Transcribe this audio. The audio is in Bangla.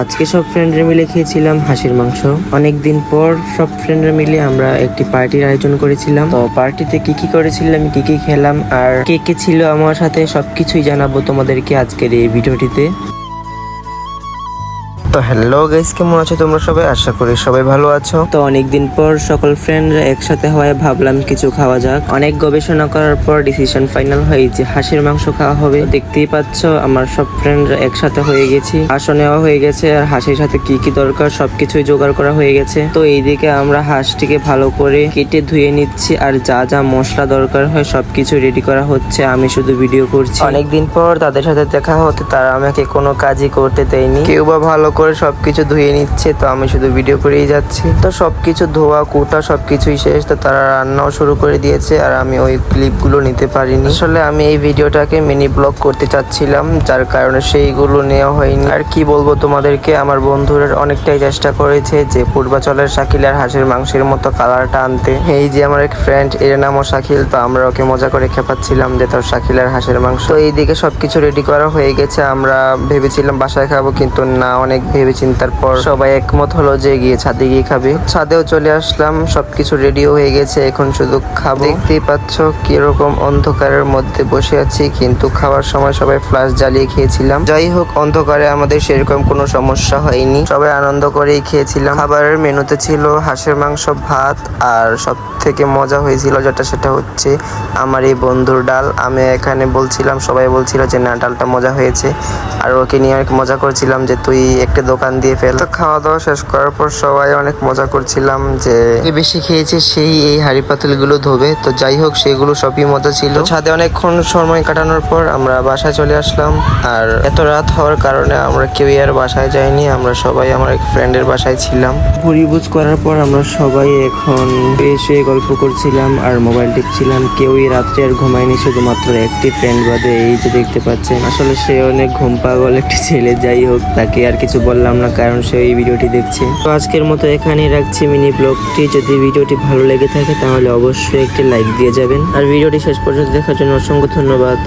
আজকে সব ফ্রেন্ডরা মিলে খেয়েছিলাম হাসির মাংস। অনেকদিন পর সব ফ্রেন্ডরা মিলে আমরা একটি পার্টির আয়োজন করেছিলাম। তো পার্টিতে কি কি করেছিলাম কি কি খেলাম, আর কে কে ছিল আমার সাথে সবকিছুই জানাব তোমাদেরকে আজকের এই ভিডিওটিতে। তো হ্যালো গাইস কেমন আছো তোমরা সবাই? আশা করি সবাই ভালো আছো। তো অনেকদিন পর সকল ফ্রেন্ডরা একসাথে হয়ে ভাবলাম কিছু খাওয়া যাক। অনেক গবেষণা করার পর ডিসিশন ফাইনাল হয় যে হাঁসের মাংস খাওয়া হবে। দেখতেই পাচ্ছ আমার সব ফ্রেন্ডরা একসাথে হয়ে গেছি। হাঁসও নেওয়া হয়ে গেছে আর হাঁসের সাথে কি কি দরকার সবকিছুই জোগাড় করা হয়ে গেছে। তো এইদিকে আমরা হাঁসটিকে ভালো করে কেটে ধুয়ে নিচ্ছি আর যা যা মশলা দরকার হয় সবকিছু রেডি করা হচ্ছে। আমি শুধু ভিডিও করছি। অনেকদিন পর তাদের সাথে দেখা হতে তারা আমাকে কোনো কাজই করতে দেয়নি। কেউ বা ভালো করে সবকিছু ধুয়ে নিচ্ছে, তো আমি শুধু ভিডিও করেই যাচ্ছি। তো সব কিছু ধোয়া, কোটা সব কিছুই শেষ, তো তারা রান্নাও শুরু করে দিয়েছে, আর আমি ওই ক্লিপগুলো নিতে পারিনি। আসলে আমি এই ভিডিওটাকে মিনি ব্লগ করতে চাচ্ছিলাম, যার কারণে সেইগুলো নেওয়া হয়নি। আর কি বলব তোমাদেরকে, আমার বন্ধুরা অনেকটাই চেষ্টা করেছে যে পূর্বাচলের শাকিল আর হাঁসের মাংসের মতো কালারটা আনতে। এই যে আমার এক ফ্রেন্ড এর নামও শাকিল, তো আমরা ওকে মজা করে খেপাচ্ছিলাম যে তার শাকিল আর হাঁসের মাংস। তো এইদিকে সবকিছু রেডি করা হয়ে গেছে, আমরা ভেবেছিলাম বাসায় খাব, কিন্তু না, অনেক ভেবে চিন্তার পর সবাই একমত হলো যে গিয়ে ছাদে গিয়ে খাবে। ছাদেও চলে আসলাম, সবকিছু রেডিও হয়ে গেছে, এখন শুধু খাব। দেখতেই পাচ্ছ কীরকম অন্ধকারের মধ্যে বসে আছি, কিন্তু খাওয়ার সময় সবাই ফ্লাশ জ্বালিয়ে খেয়েছিলাম। যাই হোক, অন্ধকারে আমাদের সেরকম কোনো সমস্যা হয়নি। সবাই আনন্দ করেই খেয়েছিলাম। খাবারের মেনুতে ছিল হাঁসের মাংস, ভাত, আর সব থেকে মজা হয়েছিল যেটা সেটা হচ্ছে আমার এই বন্ধুর ডাল। আমি এখানে বলছিলাম, সবাই বলছিল যে, না, ডালটা মজা হয়েছে। আর ওকে নিয়ে অনেক মজা করছিলাম যে, তুই একটা দোকান দিয়ে ফেল তো খাওয়া দাওয়া শেষ করার পর সবাই অনেক মজা করছিলাম যে বেশি খেয়েছে সেই এই হাড়ি পাতিলগুলো ধোবে। তো যাই হোক সেগুলো সবই মজা ছিল। ছাদে অনেকক্ষণ সময় কাটানোর পর আমরা বাসায় চলে আসলাম। আর এত রাত হওয়ার কারণে আমরা কেউই আর বাসায় যাইনি আমরা সবাই আমার এক ফ্রেন্ডের বাসায় ছিলাম। ভুরিভুজ করার পর আমরা সবাই এখন এসে গল্প করছিলাম আর মোবাইল টিপছিলাম। কেউই রাত্রে আর ঘুমায়নি শুধুমাত্র একটি ফ্রেন্ড বাদে। এই যে দেখতে পাচ্ছেন আসলে সে অনেক ঘুম পাগল একটি ছেলে। যাই হোক তাকে আর কিছু বললাম না, কারণ সে এই ভিডিওটি দেখছে। তো আজকের মতো এখানেই রাখছি মিনি ব্লগটি। যদি ভিডিওটি ভালো লেগে থাকে, তাহলে অবশ্যই একটি লাইক দিয়ে যাবেন। আর ভিডিওটি শেষ পর্যন্ত দেখার জন্য অসংখ্য ধন্যবাদ।